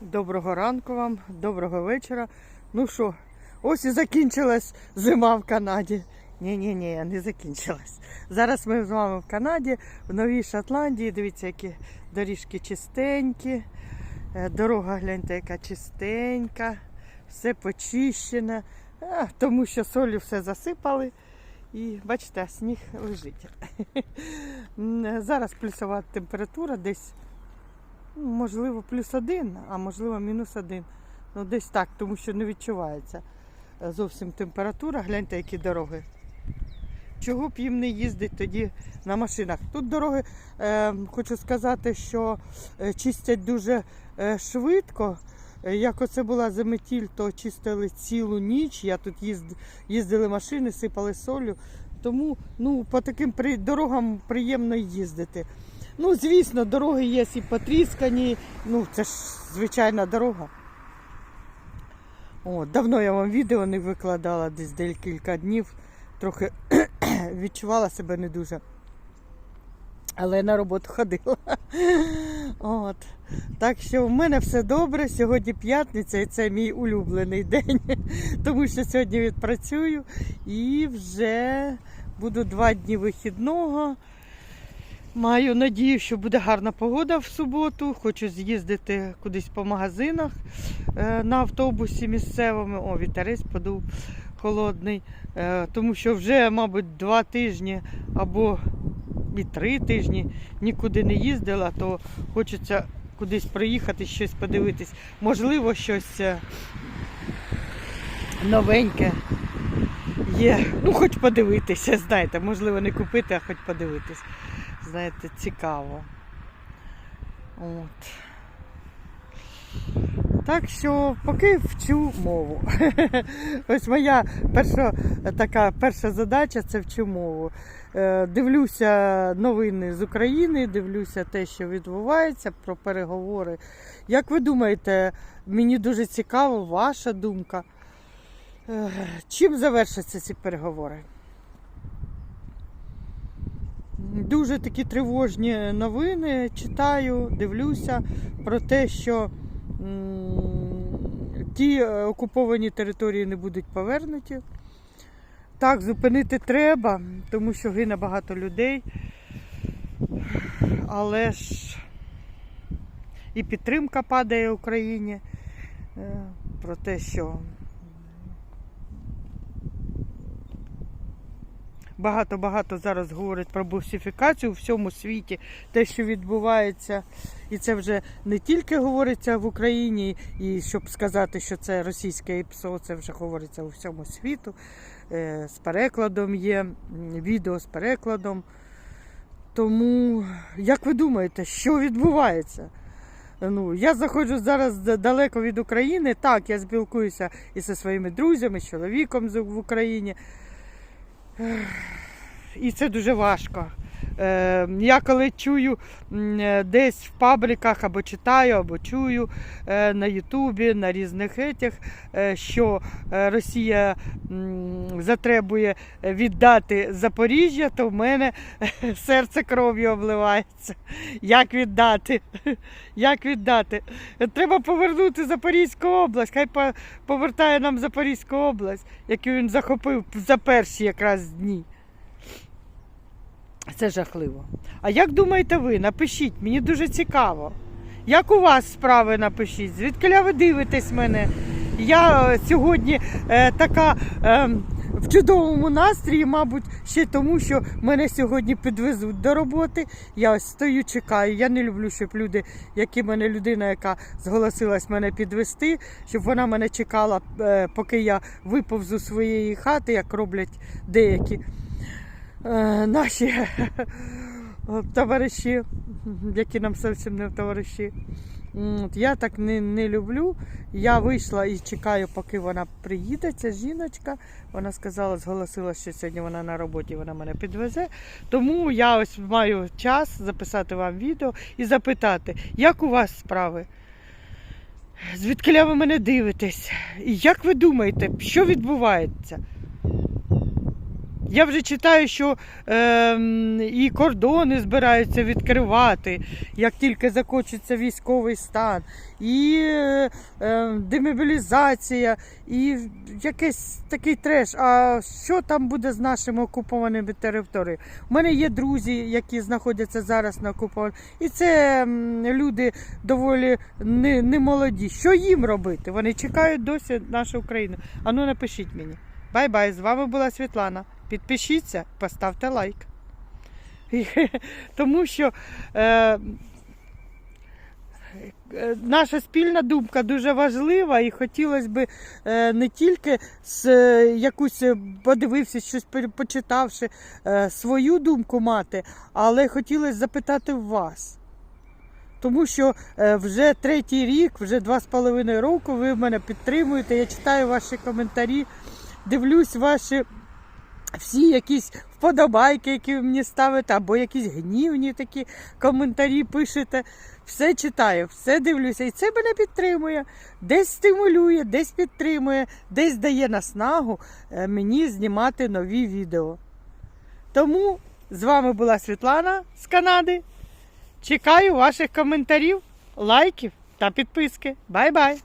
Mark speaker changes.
Speaker 1: Доброго ранку вам, доброго вечора. Ну що, ось і закінчилась зима в Канаді. Ні-ні-ні, не закінчилась. Зараз ми з вами в Канаді, в Новій Шотландії. Дивіться, які доріжки чистенькі. Е, Дорога, гляньте, яка чистенька, все почищене, А, тому що солью все засипали. І бачите, сніг лежить. Зараз плюсова температура десь Можливо, плюс один, а можливо, мінус один. Ну, десь так, тому що не відчувається е, зовсім температура. Гляньте, які дороги. Чого б їм не їздити тоді на машинах? Тут дороги, е, хочу сказати, що е, чистять дуже е, швидко. Як оце була заметіль, то чистили цілу ніч. Я тут їзд, їздили машини, сипали солью. Тому ну, по таким при, дорогам приємно їздити. Ну, звісно, дороги є і потріскані. Ну, це ж звичайна дорога. О, давно я вам відео не викладала, десь декілька днів. Трохи відчувала себе не дуже. Але на роботу ходила. От. Так що в мене все добре. Сьогодні п'ятниця і це мій улюблений день. Тому що сьогодні відпрацюю і вже буду два дні вихідного. Маю надію, що буде гарна погода в суботу. Хочу з'їздити кудись по магазинах е, на автобусі місцевому. О, вітерець подув холодний. Е, Тому що вже, мабуть, два тижні або і три тижні нікуди не їздила, то хочеться кудись приїхати, щось подивитись. Можливо, щось е, новеньке є. Ну, хоч подивитися, знаєте, можливо, не купити, а хоч подивитись. Знаєте, цікаво. От. Так що поки вчу мову. Ось моя перша така перша задача це вчу мову. Е, Дивлюся новини з України, дивлюся те, що відбувається про переговори. Як ви думаєте, мені дуже цікаво ваша думка. Е, Чим завершаться ці переговори? Дуже такі тривожні новини читаю, дивлюся про те, що ті е, окуповані території не будуть повернуті. Так, зупинити треба, тому що гине багато людей. Але ж і підтримка падає Україні е, про те, що Багато-багато зараз говорять про бусифікацію у всьому світі, те, що відбувається, і це вже не тільки говориться в Україні, і щоб сказати, що це російське ІПСО, це вже говориться у всьому світу. Е, З перекладом є, відео з перекладом. Тому, як ви думаєте, що відбувається? Ну, я заходжу зараз далеко від України. Так, я спілкуюся і зі своїми друзями, з чоловіком в Україні. І це дуже важко. Е, Я коли чую е, десь в пабліках або читаю, або чую е, на Ютубі, на різних етях, е, що Росія затребує віддати Запоріжжя, то в мене серце кров'ю обливається. Як віддати? Як віддати? Треба повернути Запорізьку область. Хай повертає нам Запорізьку область, яку він захопив за перші якраз дні. Це жахливо. А як думаєте ви? Напишіть, мені дуже цікаво. Як у вас справи напишіть? Звідки ви дивитесь мене? Я е, сьогодні е, така е, в чудовому настрої, мабуть, ще тому, що мене сьогодні підвезуть до роботи. Я ось стою, чекаю. Я не люблю, щоб люди, які мене людина, яка зголосилась мене підвести, щоб вона мене чекала, е, поки я виповзу своєї хати, як роблять деякі наші товариші, які нам зовсім не товариші. Я так не, не люблю. Я вийшла і чекаю, поки вона приїде, ця жіночка. Вона сказала, зголосила, що сьогодні вона на роботі, вона мене підвезе. Тому я ось маю час записати вам відео і запитати, як у вас справи? Звідки ви мене дивитесь? І як ви думаєте, що відбувається? Я вже читаю, що е, і кордони збираються відкривати, як тільки закінчиться військовий стан, і е, е, демобілізація, і якийсь такий треш. А що там буде з нашими окупованими територіями? У мене є друзі, які знаходяться зараз на окупованих, і це м, люди доволі не, не молоді. Що їм робити? Вони чекають досі нашу Україну. Ану, напишіть мені. Бай-бай, з вами була Світлана. Підпишіться, поставте лайк. Тому що е, е, наша спільна думка дуже важлива, і хотілося б е, не тільки з е, якусь е, подивився, щось почитавши е, свою думку мати, але хотілося запитати вас. Тому що е, вже третій рік, вже два з половиною року ви мене підтримуєте. Я читаю ваші коментарі, дивлюсь ваші всі якісь вподобайки, які ви мені ставите, або якісь гнівні такі коментарі пишете. Все читаю, все дивлюся, і це мене підтримує. Десь стимулює, десь підтримує, десь дає наснагу е, мені знімати нові відео. Тому з вами була Світлана з Канади. Чекаю ваших коментарів, лайків та підписки. Бай-бай!